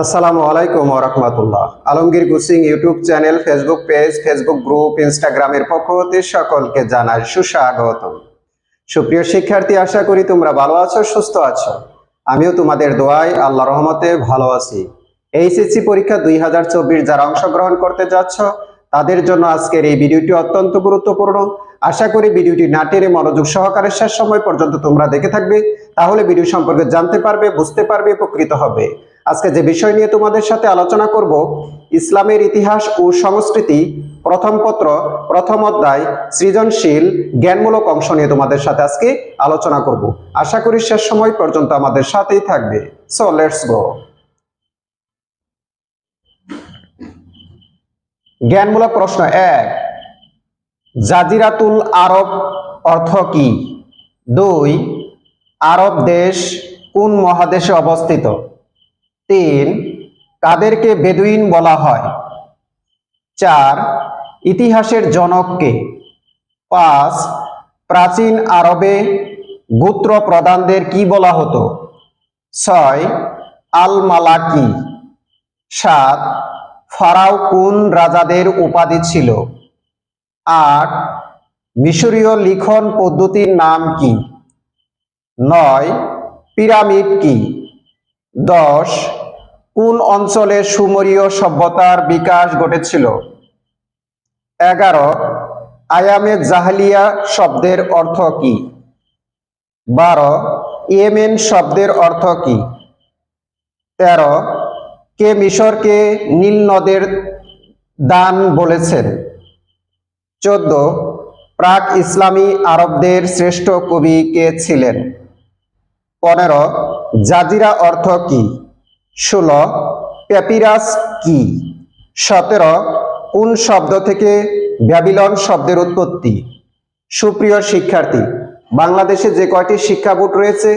আসসালামু আলাইকুম রহমতুল্লাহ। Alamgir গুসিং YouTube channel, Facebook page, Facebook group, ইনস্টাগ্রামের পক্ষ হতে সকলকে জানাই সুস্বাগতম। সুপ্রিয় শিক্ষার্থী, আশা করি তোমরা ভালো আছো, সুস্থ আছো। আমিও তোমাদের দোয়ায় আল্লাহ রহমতে ভালো আছি। এইচএসসি পরীক্ষা দুই হাজার চব্বিশ যারা অংশগ্রহণ করতে যাচ্ছ, তাদের জন্য আজকের এই ভিডিওটি অত্যন্ত গুরুত্বপূর্ণ। আশা করি ভিডিওটি না মনোযোগ সহকারে শেষ সময় পর্যন্ত তোমরা দেখে থাকবে, তাহলে ভিডিও সম্পর্কে জানতে পারবে, বুঝতে পারবে, উপকৃত হবে। আজকে যে বিষয় নিয়ে তোমাদের সাথে আলোচনা করব, ইসলামের ইতিহাস ও সংস্কৃতি, প্রথম পত্র, প্রথম অধ্যায়, সৃজনশীল, জ্ঞানমূলক অংশ নিয়ে তোমাদের সাথে আজকে আলোচনা করব। আশা করি শেষ সময় পর্যন্ত আমাদের সাথেই থাকবে। সো লেটস গো জ্ঞানমূলক প্রশ্ন এক, জাজিরাতুল আরব অর্থ কি? দুই, আরব দেশ কোন মহাদেশে অবস্থিত? তিন, কাদেরকে বেদুইন বলা হয়। চার, ইতিহাসের জনককে। পাঁচ, প্রাচীন আরবে গোত্র প্রধানদের কি বলা হতো? ছয় আল মালাকি সাত, ফারাও কোন রাজাদের উপাধি ছিল? আট, মিশরীয় লিখন পদ্ধতির নাম কি? নয়, পিরামিড কি? দশ, কোন অঞ্চলে সুমরীয় সভ্যতার বিকাশ ঘটেছিল? এগারো, আয়ামে জাহালিয়া শব্দের অর্থ কি? বারো, ইয়েমেন শব্দের অর্থ কি? তেরো, কে মিশরকে নীল নদের দান বলেছেন? চোদ্দ, প্রাক ইসলামী আরবদের শ্রেষ্ঠ কবি কে ছিলেন? পনেরো জাজিরা অর্থ কি? ষোলো। প্যাপিরাস কি? সতেরো। কোন শব্দ থেকে ব্যাবিলন শব্দের উৎপত্তি? সুপ্রিয় শিক্ষার্থী, বাংলাদেশে যে কয়টি শিক্ষা বোর্ড রয়েছে,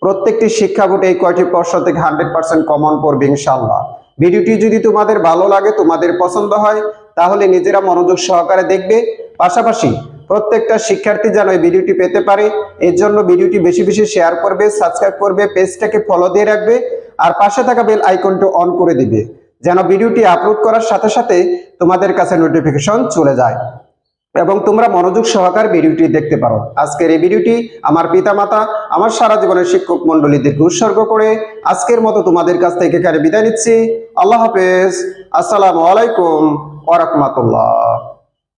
প্রত্যেকটি শিক্ষা বোর্ড এই কয়টি প্রশ্ন থেকে হান্ড্রেড পার্সেন্ট কমন পড়বে ইনশাল্লাহ ভিডিওটি যদি তোমাদের ভালো লাগে, তোমাদের পছন্দ হয়, তাহলে নিজেরা মনোযোগ সহকারে দেখবে। পাশাপাশি প্রত্যেকটা শিক্ষার্থী যেন এই ভিডিওটি পেতে পারে। এর জন্য ভিডিওটি বেশি বেশি শেয়ার করবে, সাবস্ক্রাইব করবে, পেজটাকে ফলো দিয়ে রাখবে আর পাশে থাকা বেল আইকনটি অন করে দিবে, যেন ভিডিওটি আপলোড করার সাথে সাথে তোমাদের কাছে নোটিফিকেশন চলে যায় এবং তোমরা মনোযোগ সহকারে ভিডিওটি দেখতে পারো। আজকের এই ভিডিওটি আমার পিতামাতা, আমার সারা জীবনের শিক্ষক মন্ডলীদেরকে উৎসর্গ করে আজকের মতো তোমাদের কাছ থেকে এখানে বিদায় নিচ্ছি। আল্লাহ হাফেজ। আসসালামু আলাইকুম ওরহমতুল্লাহ